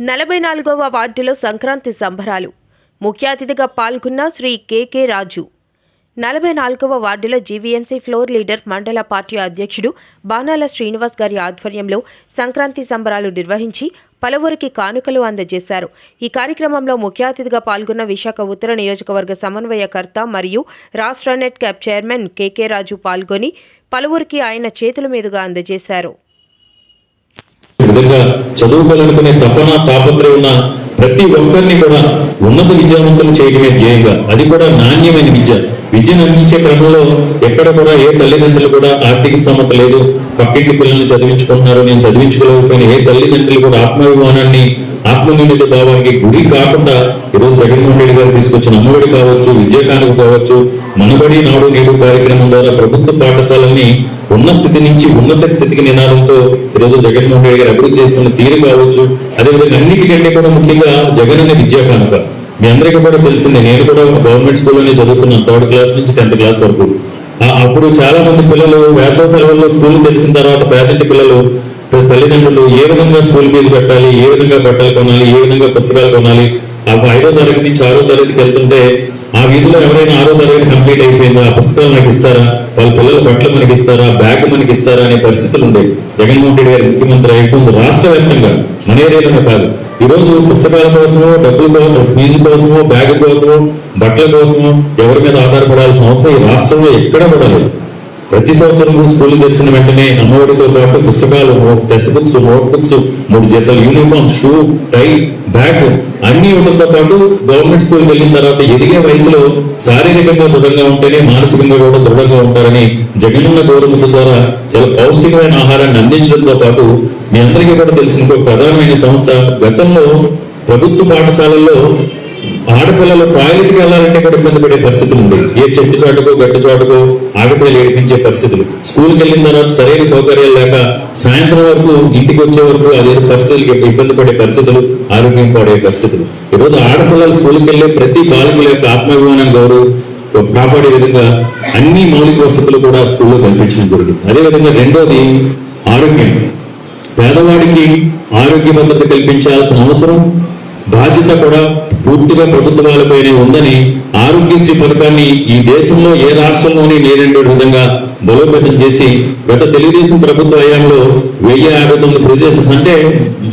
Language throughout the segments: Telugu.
నలభై నాలుగవ వార్డులో సంక్రాంతి సంబరాలు. ముఖ్య అతిథిగా పాల్గొన్న శ్రీ కెకే రాజు. నలభై నాలుగవ వార్డులో జీవీఎంసీ ఫ్లోర్ లీడర్ మండల పార్టీ అధ్యక్షుడు బాణాల శ్రీనివాస్ గారి ఆధ్వర్యంలో సంక్రాంతి సంబరాలు నిర్వహించి పలువురికి కానుకలు అందజేశారు. ఈ కార్యక్రమంలో ముఖ్య అతిథిగా పాల్గొన్న విశాఖ ఉత్తర నియోజకవర్గ సమన్వయకర్త మరియు రాష్ట్ర net cap chairman KK Raju పాల్గొని పలువురికి ఆయన చేతుల మీదుగా అందజేశారు. విధంగా చదువుకోవాలనుకునే తపన తాపత్రయం ఉన్న ప్రతి ఒక్కరిని కూడా ఉన్నత విద్యావంతులు చేయడమే ధ్యేయంగా. అది కూడా నాణ్యమైన విద్య. విద్యను అందించే క్రమంలో ఎక్కడ కూడా ఏ తల్లిదండ్రులు కూడా ఆర్థిక స్థోమత లేదు. పక్కింటి పిల్లల్ని చదివించుకుంటున్నారు. నేను చదివించుకోలేకపోయిన ఏ తల్లిదండ్రులు కూడా ఆత్మాభిమానాన్ని ఆత్మనిర్ణిత భావానికి గురి కాకుండా ఈరోజు జగన్మోహన్ రెడ్డి గారు తీసుకొచ్చిన అమ్మఒడి కావచ్చు విజయకానుక కావచ్చు మనబడి నాడు నేడు కార్యక్రమం ద్వారా ప్రభుత్వ పాఠశాలని ఉన్న స్థితి నుంచి ఉన్నత స్థితికి నినాదంతో ఈరోజు జగన్మోహన్ రెడ్డి గారు అభివృద్ధి చేస్తున్న తీరు కావచ్చు. అదేవిధంగా అన్నిటికంటే కూడా ముఖ్యంగా జగన్ అనే విద్యా కనుక మీ అందరికీ కూడా తెలిసిందే నేను కూడా గవర్నమెంట్ స్కూల్లోనే చదువుకున్నాను థర్డ్ క్లాస్ నుంచి టెన్త్ క్లాస్ వరకు. అప్పుడు చాలా మంది పిల్లలు వేసవ సెలవుల్లో స్కూల్ తెలిసిన తర్వాత పేదంటి పిల్లలు తల్లిదండ్రులు ఏ విధంగా స్కూల్ ఫీజు కట్టాలి ఏ విధంగా బట్టలు కొనాలి ఏ విధంగా పుస్తకాలు కొనాలి ఆ ఐదో తరగతి నుంచి ఆరో తరగతికి వెళ్తుంటే ఆ వీధిలో ఎవరైనా ఆరో తరగతి కంప్లీట్ అయిపోయిందా ఆ పుస్తకాలు నాకు ఇస్తారా? వాళ్ళ పిల్లల బట్టలు మనకి ఇస్తారా బ్యాగ్ మనకి ఇస్తారా అనే పరిస్థితులు ఉండేవి జగన్మోహన్ రెడ్డి గారు ముఖ్యమంత్రి అయిపోయింది రాష్ట్ర వ్యాప్తంగా మన ఏరియాలో కాదు. ఈ రోజు పుస్తకాల కోసమో డబ్బుల కోసం ఫీజు కోసమో బ్యాగ్ కోసమో బట్టల కోసమో ఎవరి మీద ఆధారపడాల్సిన అవసరం ఈ రాష్ట్రంలో ఎక్కడ కూడా లేదు. ప్రతి సంవత్సరం స్కూల్ తెచ్చిన వెంటనే అమ్మఒడితో పాటు పుస్తకాలు టెక్స్ట్ బుక్స్ నోట్ బుక్స్ మూడు జతలు యూనిఫామ్ షూ టై బ్యాగ్ అన్ని ఉండడంతో పాటు గవర్నమెంట్ స్కూల్కి వెళ్ళిన తర్వాత ఎదిగే వయసులో శారీరకంగా దృఢంగా ఉంటేనే మానసికంగా కూడా దృఢంగా ఉంటారని జగనన్న గవర్నమెంట్ ద్వారా చాలా పౌష్టికమైన ఆహారాన్ని అందించడంతో పాటు మీ అందరికీ కూడా తెలిసిన ప్రధానమైన సంస్థ గతంలో ప్రభుత్వ పాఠశాలల్లో ఆడపిల్లలు టాయిలెట్కి వెళ్ళాలంటే కూడా ఇబ్బంది పడే పరిస్థితులు ఉంది. ఏ చెట్టు చాటుకో గట్టు చాటుకో ఆడపిల్లలు ఏడిపించే పరిస్థితులు. స్కూల్కి వెళ్ళిన తర్వాత సరైన సౌకర్యాలు లేక సాయంత్రం వరకు ఇంటికి వచ్చే వరకు అదే పరిస్థితులకి ఇబ్బంది పడే పరిస్థితులు ఆరోగ్యం పడే పరిస్థితులు. ఈరోజు ఆడపిల్లలు స్కూల్కి వెళ్ళే ప్రతి బాలికల యొక్క ఆత్మాభిమానం గౌరవం కాపాడే విధంగా అన్ని మౌలిక వసతులు కూడా స్కూల్లో కల్పించడం జరిగింది. అదేవిధంగా రెండోది ఆరోగ్యం. పేదవాడికి ఆరోగ్య భద్రత కల్పించాల్సిన అవసరం బాధ్యత కూడా పూర్తిగా ప్రభుత్వాలపైనే ఉందని ఆరోగ్యశ్రీ పథకాన్ని ఈ దేశంలో ఏ రాష్ట్రంలోనే నేరేండే విధంగా బలోపేతం చేసి గత తెలుగుదేశం ప్రభుత్వ హయాంలో వెయ్యి యాభై తొమ్మిది అంటే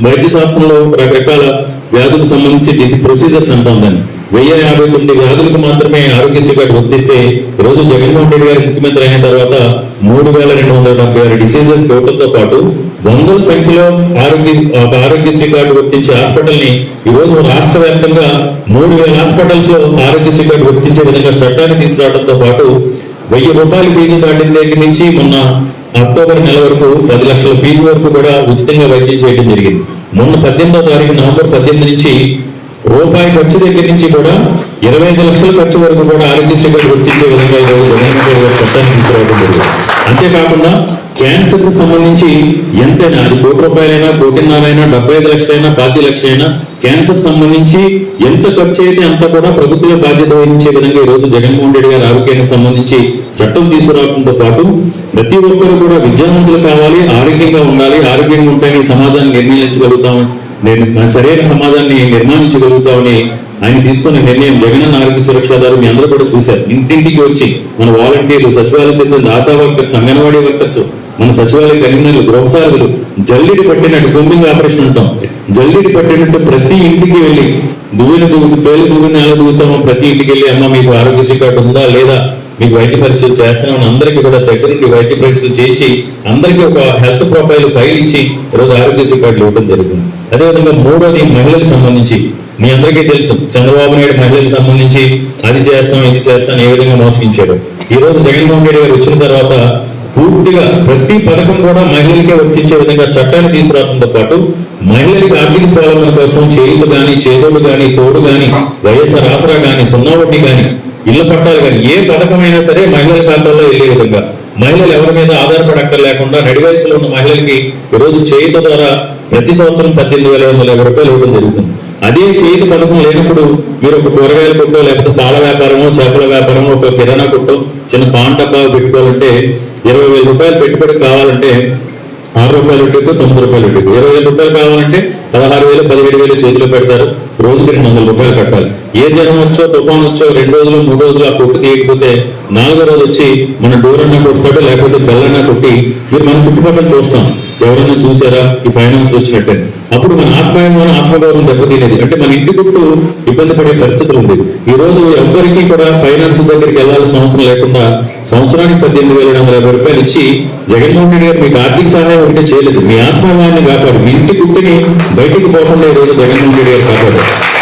వైద్య శాస్త్రంలో రకరకాల వ్యాధులకు సంబంధించి డిసి ప్రొసీజర్స్ అంటాం దాన్ని వెయ్యి యాభై తొమ్మిది వ్యాధులకు మాత్రమే ఆరోగ్యశ్రీ కార్డు వర్తిస్తే రోజు జగన్మోహన్ రెడ్డి గారు ముఖ్యమంత్రి అయిన తర్వాత మూడు వేల రెండు వందల డెబ్బై ఆరు డిసీజెస్ ఇవ్వడంతో పాటు వందల సంఖ్యలో ఆరోగ్య ఆరోగ్యశ్రీ కార్డు వర్తించే హాస్పిటల్ని ఈ రోజు రాష్ట్ర వ్యాప్తంగా మూడు వేల హాస్పిటల్స్లో ఆరోగ్యశ్రీ కార్డు వర్తించే విధంగా చట్టాన్ని తీసుకురావడంతో పాటు వెయ్యి రూపాయల ఫీజు దాటిన దగ్గర నుంచి మొన్న అక్టోబర్ నెల వరకు పది లక్షల ఫీజు వరకు కూడా ఉచితంగా వైద్యం చేయడం జరిగింది. మొన్న పద్దెనిమిదో తారీఖు నవంబర్ పద్దెనిమిది నుంచి రూపాయి ఖర్చు దగ్గర నుంచి కూడా ఇరవై ఐదు లక్షల ఖర్చు వరకు కూడా ఆరోగ్యశ్రీ కార్డు గుర్తించే విధంగా ఈరోజు చట్టాన్ని తీసుకురావడం జరిగింది. అంతేకాకుండా క్యాన్సర్కి సంబంధించి ఎంతైనా అది కోటి రూపాయలైనా కోటిన్నరైనా డెబ్బై ఐదు లక్షలైనా పాతి లక్షలైనా క్యాన్సర్ సంబంధించి ఎంత ఖర్చు అయితే అంత కూడా ప్రభుత్వ బాధ్యత వహించే విధంగా ఈరోజు రోజు జగన్మోహన్ రెడ్డి గారి ఆరోగ్యానికి సంబంధించి చట్టం తీసుకురావడంతో పాటు ప్రతి ఒక్కరు కూడా విద్యావంతులు కావాలి ఆరోగ్యంగా ఉండాలి ఆరోగ్యంగా ఉంటేనే సమాజాన్ని నిర్ణయించగలుగుతాం నేను సరైన సమాజాన్ని నిర్మాణించగలుగుతామని ఆయన తీసుకున్న నిర్ణయం జగనన్న ఆరోగ్య సురక్షాదారు మీ అందరూ కూడా చూశారు. ఇంటింటికి వచ్చి మన వాలంటీర్లు సచివాలయ సిబ్బంది ఆశా వర్కర్స్ అంగన్వాడీ వర్కర్స్ మన సచివాలయ కన్వీనర్లు గృహసారులు జల్లిడి పట్టినట్టు కుంభింగ్ ఆపరేషన్ ఉంటాం జల్లిడి పట్టినట్టు ప్రతి ఇంటికి వెళ్ళి దువ్విన దువ్వు పేలు దువ్విన ఎలా దువ్వుతామో ప్రతి ఇంటికి వెళ్ళి అమ్మ మీకు ఆరోగ్యశ్రీ కార్డు ఉందా లేదా? మీకు వైద్య పరీక్షలు చేస్తున్నామని అందరికీ కూడా దగ్గరుండి వైద్య పరీక్షలు చేయించి అందరికీ ఒక హెల్త్ ప్రొఫైల్ ఫైల్ ఇచ్చి ఈరోజు ఆరోగ్యశ్రీ కార్డులు ఇవ్వడం జరుగుతుంది అదేవిధంగా మూడోది మహిళలకు సంబంధించి మీ అందరికీ తెలుసు చంద్రబాబు నాయుడు మహిళలకు సంబంధించి అది చేస్తాం ఇది చేస్తాం ఏ విధంగా మోసగించాడు. ఈ రోజు జగన్మోహన్ రెడ్డి గారు వచ్చిన తర్వాత పూర్తిగా ప్రతి పథకం కూడా మహిళలకే వర్తించే విధంగా చట్టాన్ని తీసుకురావడంతో పాటు మహిళలకు ఆర్థిక స్వావలంబన కోసం చేయులు కానీ చేదోడు కానీ తోడు కానీ వైఎస్ఆర్ ఆసరా కానీ సున్నా వడ్డీ కానీ ఇళ్ళ పట్టాలు కానీ ఏ పథకమైనా సరే మహిళల ఖాతాల్లో వెళ్ళే విధంగా మహిళలు ఎవరి మీద ఆధారపడక్కర్ లేకుండా నడి వయసులో ఉన్న మహిళలకి ఈరోజు చేయుత ద్వారా ప్రతి సంవత్సరం పద్దెనిమిది వేల వందల యాభై రూపాయలు ఇవ్వడం జరుగుతుంది. అదే చేతి పథకం లేనప్పుడు మీరు ఒక కూరగాయల కొట్టో లేకపోతే పాల వ్యాపారమో చేపల వ్యాపారమో ఒక కిరాణా కొట్టో చిన్న పాన్ డబ్బా పెట్టుకోవాలంటే ఇరవై వేల రూపాయలు పెట్టుబడి కావాలంటే ఆరు రూపాయలు ఇటుకు తొమ్మిది రూపాయలు ఇటుకు. ఇరవై వేల రూపాయలు కావాలంటే పదహారు వేలు పదిహేడు వేలు చేతిలో పెడతారు. రోజుకి రెండు వందల రూపాయలు కట్టాలి. ఏ జ్వరం వచ్చో తుఫాన్ వచ్చో రెండు రోజులు మూడు రోజులు ఆ కొట్టు తీయకపోతే నాలుగో రోజు వచ్చి మన డోరన్నా అన్నా లేకపోతే బెల్లన్నా కొట్టి మీరు మన చుట్టుపక్కల చూస్తాం. ఎవరైనా చూసారా? ఈ ఫైనాన్స్ వచ్చినట్టే. అప్పుడు మన ఆత్మాభిమానం ఆత్మగౌరవం దెబ్బతినేది. అంటే మన ఇంటి చుట్టూ ఇబ్బంది పడే పరిస్థితులు ఉంది ఈ రోజు ఎవ్వరికీ కూడా ఫైనాన్స్ దగ్గరికి వెళ్ళాల్సిన అవసరం లేకుండా సంవత్సరానికి పద్దెనిమిది వేల రెండు వందల యాభై రూపాయలు ఇచ్చి జగన్మోహన్ రెడ్డి గారు మీకు ఆర్థిక సహాయం ఒకటే చేయలేదు. మీ ఆత్మాభిమానాన్ని కాపాడు. మీ ఇంటి గుట్టిని బయటికి పోకుండా ఈ రోజు జగన్మోహన్ రెడ్డి గారు కాపాడు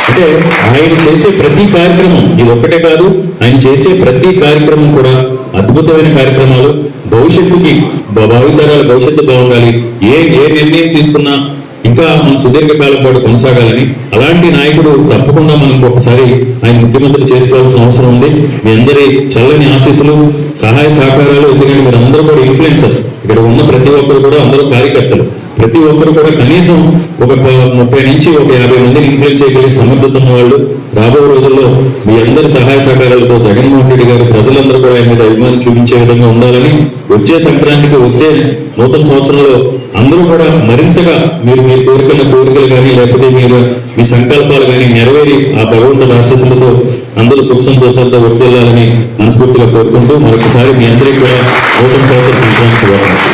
అంటే ఆయన చేసే ప్రతి కార్యక్రమం ఇది ఒక్కటే కాదు ఆయన చేసే ప్రతి కార్యక్రమం కూడా అద్భుతమైన కార్యక్రమాలు. భవిష్యత్తుకి భ- భావితరాల భవిష్యత్తు బాగుండాలి. ఏ ఏ నిర్ణయం తీసుకున్నా ఇంకా మన సుదీర్ఘ పాటు కొనసాగాలని అలాంటి నాయకుడు తప్పకుండా మనకు ఒకసారి ఆయన ముఖ్యమంత్రి చేసుకోవాల్సిన అవసరం ఉంది. మీ అందరి చల్లని ఆశీస్సులు సహాయ సహకారాలు ఎందుకంటే మీరు అందరూ కూడా ఇన్ఫ్లుయెన్సర్స్ ఇక్కడ ఉన్న ప్రతి ఒక్కరు కూడా అందరూ కార్యకర్తలు. ప్రతి ఒక్కరు కూడా కనీసం ఒక ముప్పై నుంచి ఒక యాభై మందిని ఇన్ఫ్లుయెన్స్ చేయగలిగే సమర్థత ఉన్న వాళ్ళు రాబోయే రోజుల్లో మీ అందరి సహాయ సహకారాలతో జగన్మోహన్ రెడ్డి గారు ప్రజలందరూ కూడా ఆయన మీద అభిమానం చూపించే విధంగా ఉండాలని వచ్చే సంక్రాంతికి వచ్చే నూతన సంవత్సరంలో అందరూ కూడా మరింతగా మీరు మీ కోరికల కోరికలు కానీ లేకపోతే మీరు మీ సంకల్పాలు కానీ నెరవేరి ఆ భగవంతుడి ఆశీస్సులతో అందరూ సుఖ సంతోషాలతో వర్తిల్లాలని మనస్ఫూర్తిగా కోరుకుంటూ మరొకసారి మీ అందరికీ కూడా నూతన సంక్రాంతి